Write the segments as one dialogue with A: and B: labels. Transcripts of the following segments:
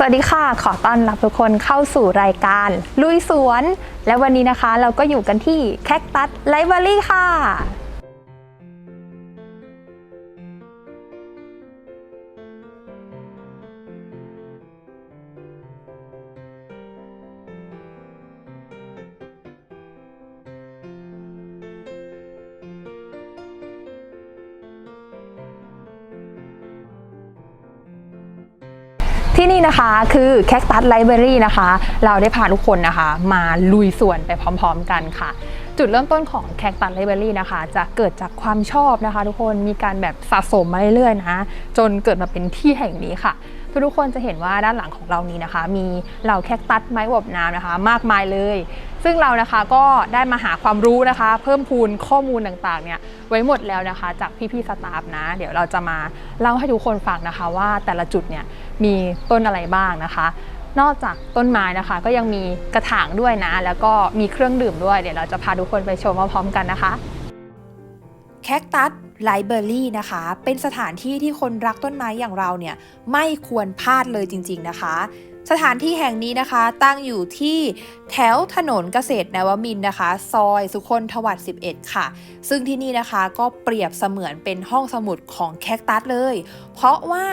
A: สวัสดีค่ะ ขอต้อนรับทุกคนเข้าสู่รายการ ลุยสวน และวันนี้นะคะเราก็อยู่กันที่แคคตัสไลบรารีค่ะ ที่นี่นะคะคือแคคตัสไลบรารีนะคะ เราได้พาทุกคนนะคะ มาลุยสวนไปพร้อม ๆ กันค่ะ จุดเริ่มต้นของแคคตัสไลบรารีนะคะ จะเกิดจากความชอบนะคะ ทุกคนมีการแบบสะสมมาเรื่อยๆนะจนเกิดมาเป็นที่แห่งนี้ค่ะทุกคนจะเห็นว่าด้านหลังของเรานี้นะคะ มีเหล่าแคคตัสไม้อบน้ำนะคะ มากมายเลย ซึ่งเรานะคะก็ได้มาหาความรู้นะคะ เพิ่มพูนข้อมูลต่างๆเนี่ยไว้หมดแล้วนะคะ จากพี่ๆสตาฟนะ เดี๋ยวเราจะมาเล่าให้ทุกคนฟังนะคะว่าแต่ละจุดเนี่ย มีต้นอะไรบ้างนะคะ นอกจากต้นไม้นะคะ ก็ยังมีกระถางด้วยนะ แล้วก็มีเครื่องดื่มด้วย เดี๋ยวเราจะพาทุกคนไปชมพร้อมกันนะคะ
B: แคคตัสไลเบรารีนะคะ เป็นสถานที่ที่คนรักต้นไม้อย่างเราเนี่ยไม่ควรพลาดเลยจริง ๆนะคะ สถานที่แห่งนี้นะคะตั้งอยู่ที่แถวถนนเกษตรนวมินนะคะ ซอยสุคนทวัด11 ค่ะ ซึ่งที่นี่นะคะก็เปรียบเสมือนเป็นห้องสมุดของแคคตัสเลย เพราะว่า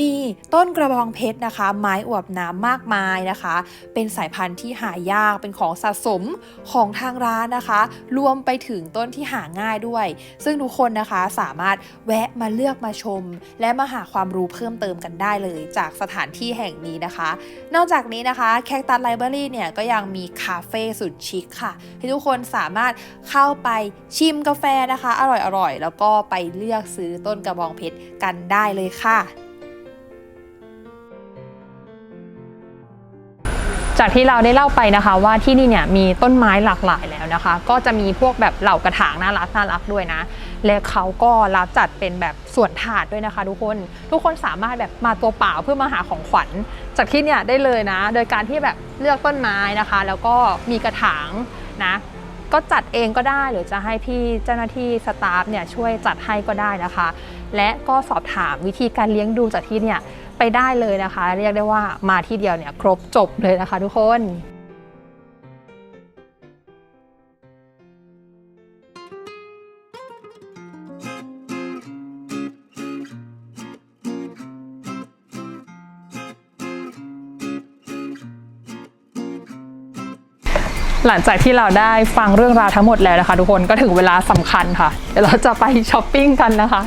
B: มีต้นกระบองเพชรนะคะ ไม้อวบน้ำมากมายนะคะ เป็นสายพันธุ์ที่หายากเป็นของสะสมของทางร้านนะคะ รวมไปถึงต้นที่หาง่ายด้วย ซึ่งทุกคนนะคะสามารถแวะมาเลือกมาชม และมาหาความรู้เพิ่มเติมกันได้เลย จากสถานที่แห่งนี้นะคะนอกจากนี้นะคะแคคตัสไลบรารีเนี่ยก็ยังมีคาเฟ่สุดชิคค่ะ ที่ทุกคนสามารถเข้าไปชิมกาแฟนะคะ อร่อยๆ แล้วก็ไปเลือกซื้อต้นกระบองเพชรกันได้เลยค่ะ
A: จากที่เราได้เล่าไปนะคะ ว่าที่นี่เนี่ยมีต้นไม้หลากหลายแล้วนะคะ ก็จะมีพวกแบบเหล่ากระถางน่ารักน่ารักด้วยนะ และเขาก็รับจัดเป็นแบบสวนถาดด้วยนะคะ ทุกคนทุกคนสามารถแบบมาตัวเปล่าเพื่อมาหาของขวัญ จากที่เนี่ยได้เลยนะ โดยการที่แบบเลือกต้นไม้นะคะ แล้วก็มีกระถางนะก็จัดเองก็ได้หรือจะให้พี่เจ้าหน้าที่สตาฟเนี่ยช่วยจัดให้ก็ได้นะคะ และก็สอบถามวิธีการเลี้ยงดูจากที่เนี่ย ไปได้เลยนะคะ เรียกได้ว่ามาที่เดียวเนี่ยครบจบเลยนะคะทุกคนหลังจากที่เราได้ฟังเรื่องราวทั้งหมดแล้วนะคะ ทุกคนก็ถึงเวลาสำคัญค่ะ เดี๋ยวเราจะไปช้อปปิ้งกันนะคะ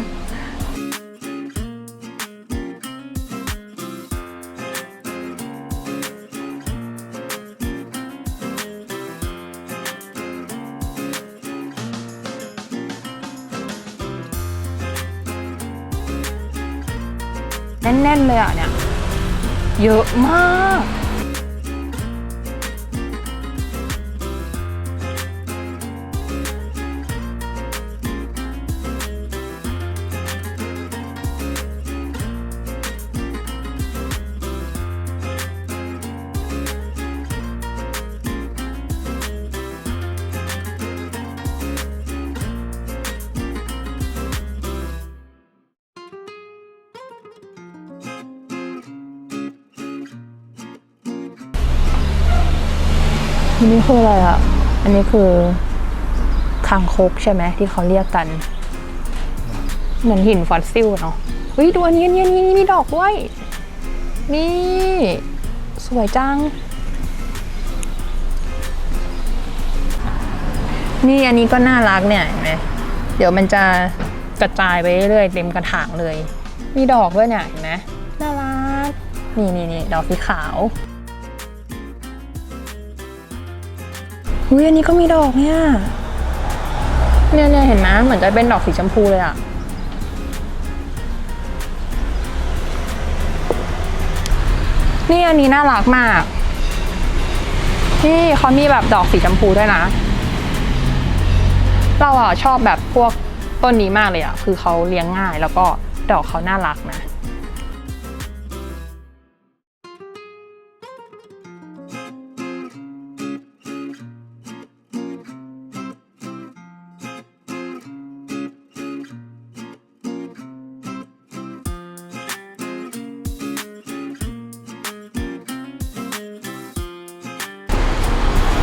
A: แน่นๆเลยอะเนี่ย เยอะมาก อันนี้คืออะไรอะ อันนี้คือคางคกใช่ไหมที่เขาเรียกกัน เหมือนหินฟอสซิลเนาะเฮ้ยดูอันนี้อันนี้อันนี้มีดอกด้วย นี่ สวยจัง นี่อันนี้ก็น่ารักเนี่ยเห็นไหมเดี๋ยวมันจะกระจายไปเรื่อยๆเต็มกระถางเลย มีดอกด้วยเนี่ยเห็นไหมน่ารัก นี่นี่นี่ดอกสีขาว อุ้ยอันนี้ก็มีดอกเนี่ย เนี่ยเนี่ยเห็นไหมเหมือนจะเป็นดอกสีชมพูเลยอะนี่อันนี้น่ารักมาก นี่เขามีแบบดอกสีชมพูด้วยนะ เราอะชอบแบบพวกต้นนี้มากเลยอะคือเขาเลี้ยงง่ายแล้วก็ดอกเขาน่ารักนะ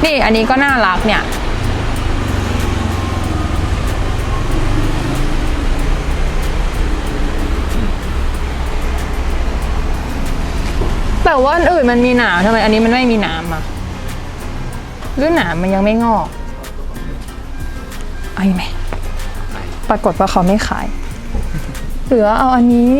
A: นี่อันนี้ก็น่ารักเนี่ย แต่ว่าอันอื่นมันมีหนามทำไมอันนี้มันไม่มีหนามอะหรือหนามมันยังไม่งอกเอาอีกไหมปรากฏว่าเขาไม่ขาย เหลือเอาอันนี้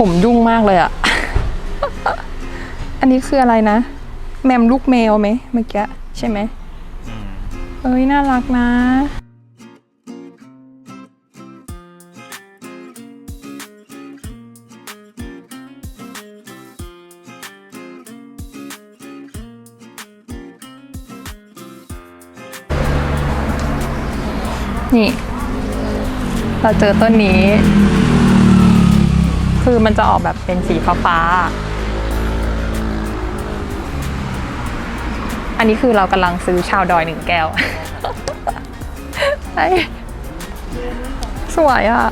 A: ผมยุ่งมากเลยอะ อันนี้คืออะไรนะ แมมลูกแมวไหมเมื่อกี้ใช่ไหม เอ้ยน่ารักนะนี่ เราเจอต้นนี้ คือมันจะออกแบบเป็นสีฟ้าๆอันนี้คือเรากำลังซื้อชาวดอยหนึ่งแก้ว สวยอะ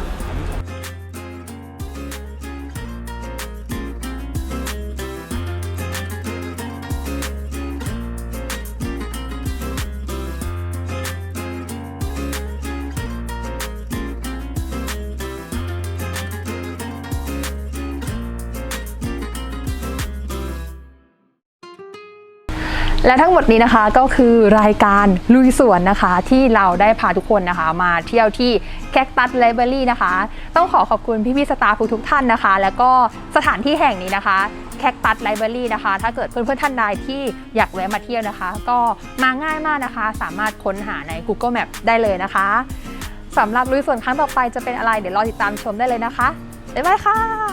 A: และทั้งหมดนี้นะคะก็คือรายการลุยสวนนะคะที่เราได้พาทุกคนนะคะ มาเที่ยวที่แคคตัสไลบรารีนะคะ ต้องขอขอบคุณพี่ๆสตาฟทุกท่านนะคะ แล้วก็สถานที่แห่งนี้นะคะแคคตัสไลบรารีนะคะ ถ้าเกิดเพื่อนๆท่านใดที่อยากแวะมาเที่ยวนะคะ ก็มาง่ายมากนะคะ สามารถค้นหาใน Google Map ได้เลยนะคะสำหรับลุยสวนครั้งต่อไปจะเป็นอะไร เดี๋ยวรอติดตามชมได้เลยนะคะบ๊ายบายค่ะ